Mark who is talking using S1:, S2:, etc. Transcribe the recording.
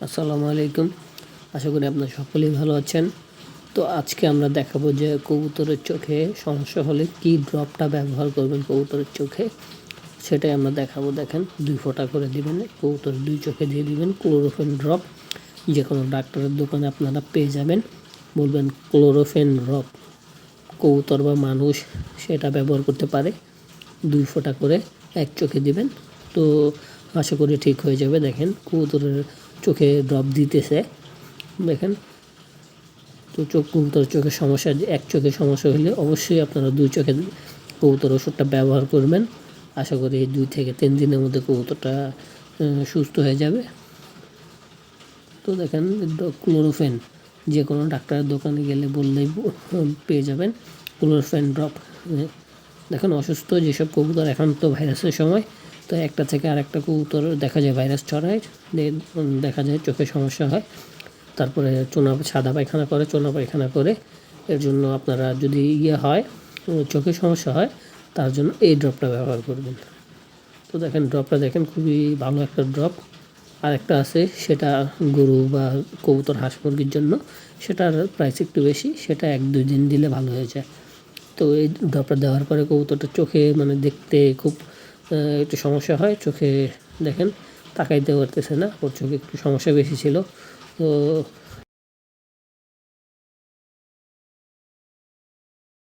S1: আসসালামু আলাইকুম। আশা করি আপনারা সকলেই ভালো আছেন। তো আজকে আমরা দেখাবো যে কবুতরের চোখে সমস্যা হলে কি ড্রপটা ব্যবহার করবেন কবুতরের চোখে। সেটাই আমরা দেখাবো। দেখেন, দুই ফোঁটা করে দিবেন কবুতরের দুই চোখে দিয়ে দিবেন, ক্লোরোফেন ড্রপ। যে কোনো ডাক্তারের দোকানে আপনারা পেয়ে যাবেন। বলবেন ক্লোরোফেন ড্রপ। কবুতর বা মানুষ সেটা ব্যবহার করতে পারে। দুই ফোঁটা করে এক চোখে দিবেন। তো আশা করি ঠিক হয়ে যাবে। দেখেন, কবুতরের চোখে ড্রপ দিতেছে। দেখেন, তো চোখ কবুতর চোখের সমস্যা এক চোখের সমস্যা হলে অবশ্যই আপনারা দুই চোখে কবুতর ওষুধটা ব্যবহার করবেন। আশা করি দুই থেকে তিন দিনের মধ্যে কবুতরটা সুস্থ হয়ে যাবে। তো দেখেন, ক্লোরোফেন, যে কোনো ডাক্তারের দোকানে গেলে বললেই পেয়ে যাবেন। ক্লোরোফেন ড্রপ দেখেন, অসুস্থ যেসব কবুতর এখন তো ভাইরাসের সময় তো একটা থেকে আরেকটা কবুতর দেখা যায় ভাইরাস ছড়ায় দেখা যায় চোখে সমস্যা হয়। তারপরে চোনা সাদা পায়খানা করে, চোনা পায়খানা করে, এর জন্য আপনারা যদি ইয়ে হয়, চোখে সমস্যা হয়, তার জন্য এই ড্রপটা ব্যবহার করবেন। তো দেখেন, ড্রপটা দেখেন, খুবই ভালো একটা ড্রপ। আর একটা আছে, সেটা গরু বা কবুতর, হাঁস মুরগির জন্য, সেটার প্রাইস একটু বেশি, সেটা এক দুই দিন দিলে ভালো হয়ে যায়। তো এই ড্রপটা দেওয়ার পরে কবুতরটা চোখে মানে দেখতে খুব একটু সমস্যা হয়, চোখে দেখেন তাকাইতে পারতেছে না ওর চোখে একটু সমস্যা বেশি ছিল। তো